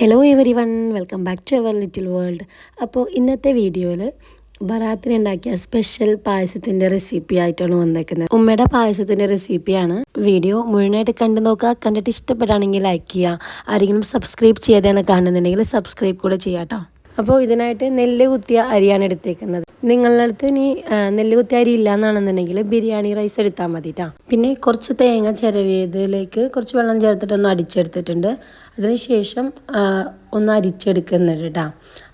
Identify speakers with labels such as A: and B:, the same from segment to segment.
A: Hello everyone welcome back to our little world അപ്പോൾ ഇന്നത്തെ വീഡിയോയിൽ ബറാത്തിന് ഉണ്ടാക്കിയ സ്പെഷ്യൽ പായസത്തിന്റെ റെസിപ്പി ആയിട്ടാണ് വന്നേക്കുന്നത്. ഉമ്മയുടെ പായസത്തിന്റെ റെസിപ്പിയാണ് വീഡിയോ മുഴുവനായിട്ട് കണ്ടു നോക്കുക. കണ്ടിട്ട് ഇഷ്ടപ്പെടുകയാണെങ്കിൽ ലൈക്ക് ചെയ്യുക. ആരെങ്കിലും സബ്സ്ക്രൈബ് ചെയ്യാതെയാണ് കാണുന്നുണ്ടെങ്കിൽ സബ്സ്ക്രൈബ് കൂടെ ചെയ്യാം കേട്ടോ അപ്പോൾ ഇതിനായിട്ട് നെല്ല് കുത്തിയ അരിയാണ് എടുത്തേക്കുന്നത്. നിങ്ങളുടെ അടുത്ത് ഇനി നെല്ല് കുത്തിയ അരി ഇല്ലാന്നാണെന്നുണ്ടെങ്കിൽ ബിരിയാണി റൈസ് എടുത്താൽ മതി കേട്ടോ പിന്നെ കുറച്ച് തേങ്ങ ചിരവിയതിലേക്ക് കുറച്ച് വെള്ളം ചേർത്തിട്ട് ഒന്ന് അടിച്ചെടുത്തിട്ടുണ്ട്. അതിനുശേഷം ഒന്ന് അരിച്ചെടുക്കുന്നുണ്ട് കേട്ടോ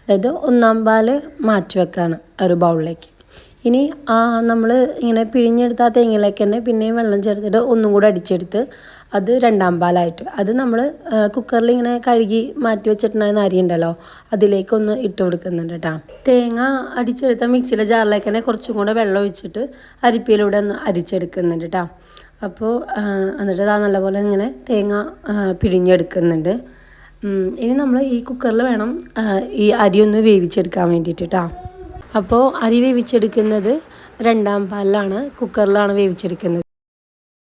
A: അതായത് ഒന്നാം പാൽ മാറ്റി വെക്കാണ് ഒരു ബൗളിലേക്ക് ഇനി നമ്മൾ ഇങ്ങനെ പിഴിഞ്ഞെടുത്ത ആ തേങ്ങയിലേക്ക് തന്നെ പിന്നെയും വെള്ളം ചേർത്തിട്ട് ഒന്നും കൂടെ അടിച്ചെടുത്ത് അത് രണ്ടാം പാലായിട്ട്. അത് നമ്മൾ കുക്കറിൽ ഇങ്ങനെ കഴുകി മാറ്റി വെച്ചിട്ടുണ്ടായിരുന്ന അരി ഉണ്ടല്ലോ അതിലേക്കൊന്ന് ഇട്ട് കൊടുക്കുന്നുണ്ട് കേട്ടോ. തേങ്ങ അടിച്ചെടുത്ത മിക്സിയിലെ ജാറിലേക്ക് തന്നെ കുറച്ചും കൂടെ വെള്ളം ഒഴിച്ചിട്ട് അരിപ്പിയിലൂടെ ഒന്ന് അരിച്ചെടുക്കുന്നുണ്ട് കേട്ടോ. അപ്പോൾ എന്നിട്ട് അത് നല്ലപോലെ ഇങ്ങനെ തേങ്ങ പിഴിഞ്ഞെടുക്കുന്നുണ്ട്. ഇനി നമ്മൾ ഈ കുക്കറിൽ വേണം ഈ അരി ഒന്ന് വേവിച്ചെടുക്കാൻ വേണ്ടിയിട്ട് കേട്ടോ. അപ്പോൾ അരി വേവിച്ചെടുക്കുന്നത് രണ്ടാം പാലിലാണ് കുക്കറിലാണ് വേവിച്ചെടുക്കുന്നത്.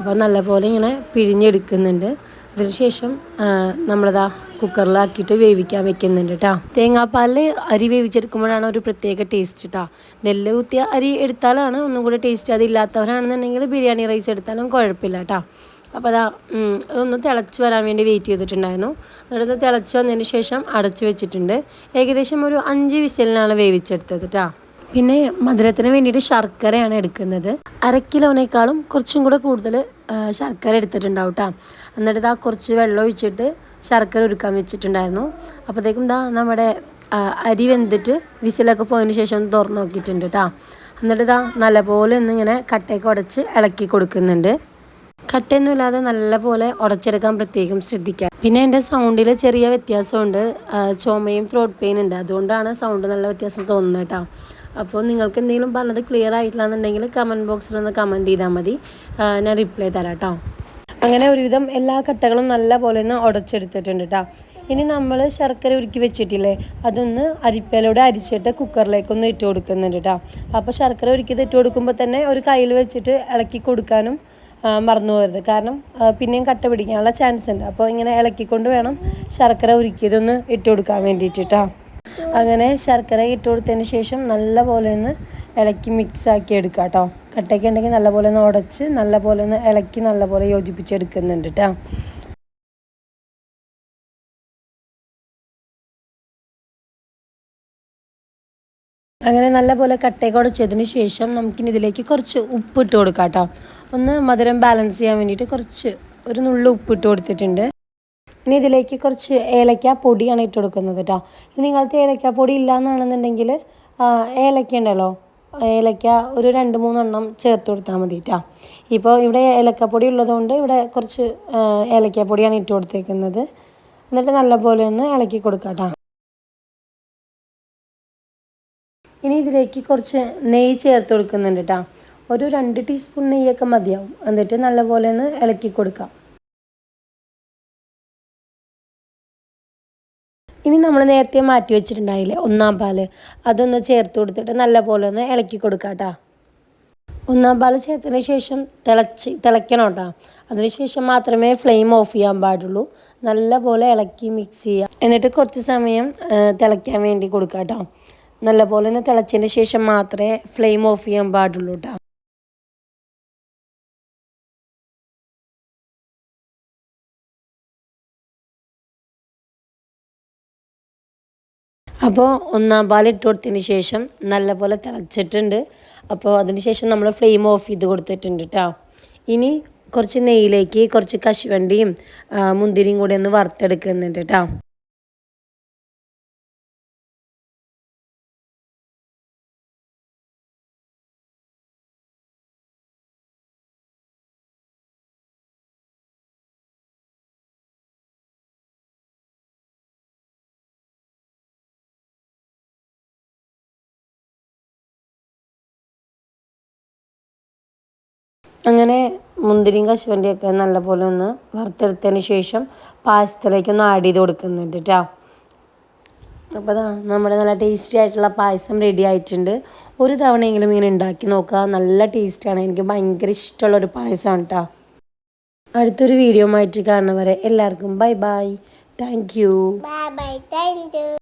A: അപ്പോൾ നല്ലപോലെ ഇങ്ങനെ പിഴിഞ്ഞെടുക്കുന്നുണ്ട്. അതിനുശേഷം നമ്മളതാ കുക്കറിലാക്കിയിട്ട് വേവിക്കാൻ വെക്കുന്നുണ്ട് കേട്ടോ തേങ്ങാപ്പാലിൽ അരി വേവിച്ചെടുക്കുമ്പോഴാണ് ഒരു പ്രത്യേക ടേസ്റ്റ് കേട്ടോ നെല്ല് കുത്തിയ അരി എടുത്താലാണ് ഒന്നും കൂടി ടേസ്റ്റ് അതില്ലാത്തവരാണെന്നുണ്ടെങ്കിൽ ബിരിയാണി റൈസ് എടുത്താലും കുഴപ്പമില്ല കേട്ടോ അപ്പോൾ അതാ അതൊന്ന് തിളച്ച് വരാൻ വേണ്ടി വെയിറ്റ് ചെയ്തിട്ടുണ്ടായിരുന്നു. എന്നിട്ട് തിളച്ച് വന്നതിന് ശേഷം അടച്ച് വെച്ചിട്ടുണ്ട്. ഏകദേശം ഒരു അഞ്ച് വിസിലിനാണ് വേവിച്ചെടുത്തത് കേട്ടോ പിന്നെ മധുരത്തിന് വേണ്ടിയിട്ട് ശർക്കരയാണ് എടുക്കുന്നത്. അര കിലോനേക്കാളും കുറച്ചും കൂടെ കൂടുതൽ ശർക്കര എടുത്തിട്ടുണ്ടാവും കേട്ടോ എന്നിട്ട് ഇതാ കുറച്ച് വെള്ളം ഒഴിച്ചിട്ട് ശർക്കര ഒരുക്കാൻ വെച്ചിട്ടുണ്ടായിരുന്നു. അപ്പോഴത്തേക്കും ഇതാ നമ്മുടെ അരി വെന്തിട്ട് വിസിലൊക്കെ പോയതിന് ശേഷം ഒന്ന് തുറന്ന് നോക്കിയിട്ടുണ്ട് കേട്ടോ എന്നിട്ട് ഇതാ നല്ലപോലെ ഒന്ന് ഇങ്ങനെ കട്ടയൊക്കെ ഉടച്ച് ഇളക്കി കൊടുക്കുന്നുണ്ട്. കട്ടയൊന്നുമില്ലാതെ നല്ലപോലെ ഉടച്ചെടുക്കാൻ പ്രത്യേകം ശ്രദ്ധിക്കുക പിന്നെ എന്റെ സൗണ്ടിൽ ചെറിയ വ്യത്യാസമുണ്ട്. ചുമയും ത്രോട്ട് പെയിൻ ഉണ്ട്. അതുകൊണ്ടാണ് സൗണ്ട് നല്ല വ്യത്യാസം തോന്നുന്നത് കേട്ടോ. അപ്പോൾ നിങ്ങൾക്ക് എന്തെങ്കിലും പറഞ്ഞത് ക്ലിയർ ആയിട്ടില്ല എന്നുണ്ടെങ്കിൽ കമന്റ് ബോക്സിൽ ഒന്ന് കമന്റ് ചെയ്താൽ മതി. ഞാൻ റിപ്ലൈ തരാം കേട്ടോ. അങ്ങനെ ഒരുവിധം എല്ലാ കട്ടകളും നല്ല പോലെ ഒന്ന് ഉടച്ചെടുത്തിട്ടുണ്ട് കേട്ടോ. ഇനി നമ്മൾ ശർക്കര ഉരുക്കി വെച്ചിട്ടില്ലേ അതൊന്ന് അരിപ്പയിലൂടെ അരിച്ചിട്ട് കുക്കറിലേക്കൊന്ന് ഇട്ട് കൊടുക്കുന്നുണ്ട് കേട്ടോ. അപ്പോൾ ശർക്കര ഉരുക്കിയത് ഇട്ട് കൊടുക്കുമ്പോൾ തന്നെ ഒരു കയ്യിൽ വെച്ചിട്ട് ഇളക്കി കൊടുക്കാനും മറന്നു പോകരുത്. കാരണം പിന്നെയും കട്ട പിടിക്കാനുള്ള ചാൻസ് ഉണ്ട്. അപ്പോൾ ഇങ്ങനെ ഇളക്കിക്കൊണ്ട് വേണം ശർക്കര ഉരുക്കിയതൊന്ന് ഇട്ട് കൊടുക്കാൻ വേണ്ടിയിട്ടാ അങ്ങനെ ശർക്കര ഇട്ട് കൊടുത്തതിന് ശേഷം നല്ല പോലെ ഒന്ന് ഇളക്കി മിക്സ് ആക്കി എടുക്കുക കേട്ടോ കട്ടയൊക്കെ ഉണ്ടെങ്കിൽ നല്ല പോലെ ഒന്ന് ഉടച്ച് നല്ല പോലെ ഒന്ന് ഇളക്കി നല്ല പോലെ യോജിപ്പിച്ചെടുക്കുന്നുണ്ട് കേട്ടോ അങ്ങനെ നല്ലപോലെ കട്ടയൊക്കെ ഉടച്ചതിന് ശേഷം നമുക്കിനി ഇതിലേക്ക് കുറച്ച് ഉപ്പ് ഇട്ട് കൊടുക്കാം കേട്ടോ. ഒന്ന് മധുരം ബാലൻസ് ചെയ്യാൻ വേണ്ടിയിട്ട് കുറച്ച് ഒരു നുള്ളു ഉപ്പ് ഇട്ട് കൊടുത്തിട്ടുണ്ട്. ഇനി ഇതിലേക്ക് കുറച്ച് ഏലക്ക പൊടിയാണ് ഇട്ട് കൊടുക്കുന്നത് കേട്ടോ. ഇനി നിങ്ങൾക്ക് ഏലക്ക പൊടി ഇല്ലയെന്നാണെന്നുണ്ടെങ്കിൽ ഏലക്ക ഉണ്ടല്ലോ. ഏലക്ക ഒരു രണ്ട് മൂന്നെണ്ണം ചേർത്ത് കൊടുത്താൽ മതി കേട്ടോ. ഇപ്പോൾ ഇവിടെ ഏലക്കപ്പൊടി ഉള്ളതുകൊണ്ട് ഇവിടെ കുറച്ച് ഏലക്കപ്പൊടിയാണ് ഇട്ട് കൊടുത്തേക്കുന്നത്. എന്നിട്ട് നല്ലപോലെ ഒന്ന് ഇളക്കി കൊടുക്കാം കേട്ടോ. ഇനി ഇതിലേക്ക് കുറച്ച് നെയ്യ് ചേർത്ത് കൊടുക്കുന്നുണ്ട് കേട്ടോ ഒരു രണ്ട് ടീസ്പൂൺ നെയ്യൊക്കെ മതിയാവും. എന്നിട്ട് നല്ലപോലെ ഒന്ന് ഇളക്കി കൊടുക്കാം. ഇനി നമ്മൾ നേരത്തെ മാറ്റി വെച്ചിട്ടുണ്ടായില്ലേ? ഒന്നാം പാൽ. അതൊന്ന് ചേർത്ത് കൊടുത്തിട്ട് നല്ലപോലെ ഒന്ന് ഇളക്കി കൊടുക്കാം കേട്ടോ ഒന്നാം പാൽ ചേർത്തതിന് ശേഷം തിളച്ച് തിളയ്ക്കണം കേട്ടോ അതിനുശേഷം മാത്രമേ ഫ്ലെയിം ഓഫ് ചെയ്യാൻ പാടുള്ളൂ. നല്ലപോലെ ഇളക്കി മിക്സ് ചെയ്യുക എന്നിട്ട് കുറച്ച് സമയം തിളയ്ക്കാൻ വേണ്ടി കൊടുക്കാം കേട്ടോ നല്ലപോലെ ഒന്ന് തിളച്ചതിന് ശേഷം മാത്രമേ ഫ്ലെയിം ഓഫ് ചെയ്യാൻ പാടുള്ളൂ കേട്ടോ അപ്പോൾ ഒന്നാം പാൽ ഇട്ട് കൊടുത്തതിന് ശേഷം നല്ലപോലെ തിളച്ചിട്ടുണ്ട്. അപ്പോൾ അതിന് ശേഷം നമ്മൾ ഫ്ലെയിം ഓഫ് ചെയ്ത് കൊടുത്തിട്ടുണ്ട് കേട്ടോ ഇനി കുറച്ച് നെയ്യിലേക്ക് കുറച്ച് കശുവണ്ടിയും മുന്തിരിയും കൂടി ഒന്ന് വറുത്തെടുക്കുന്നുണ്ട് കേട്ടോ അങ്ങനെ മുന്തിരിയും കശുവണ്ടിയൊക്കെ നല്ലപോലെ ഒന്ന് വറുത്തെടുത്തതിന് ശേഷം പായസത്തിലേക്ക് ഒന്ന് ആഡ് ചെയ്ത് കൊടുക്കുന്നുണ്ട് കേട്ടോ അപ്പോൾ നമ്മുടെ നല്ല ടേസ്റ്റി ആയിട്ടുള്ള പായസം റെഡി ആയിട്ടുണ്ട്. ഒരു തവണയെങ്കിലും ഇങ്ങനെ ഉണ്ടാക്കി നോക്കുക നല്ല ടേസ്റ്റാണ് എനിക്ക് ഭയങ്കര ഇഷ്ടമുള്ളൊരു പായസമാണ് കേട്ടോ അടുത്തൊരു വീഡിയോ ആയിട്ട് കാണുന്നവരെ എല്ലാവർക്കും bye bye thank you
B: bye bye thank you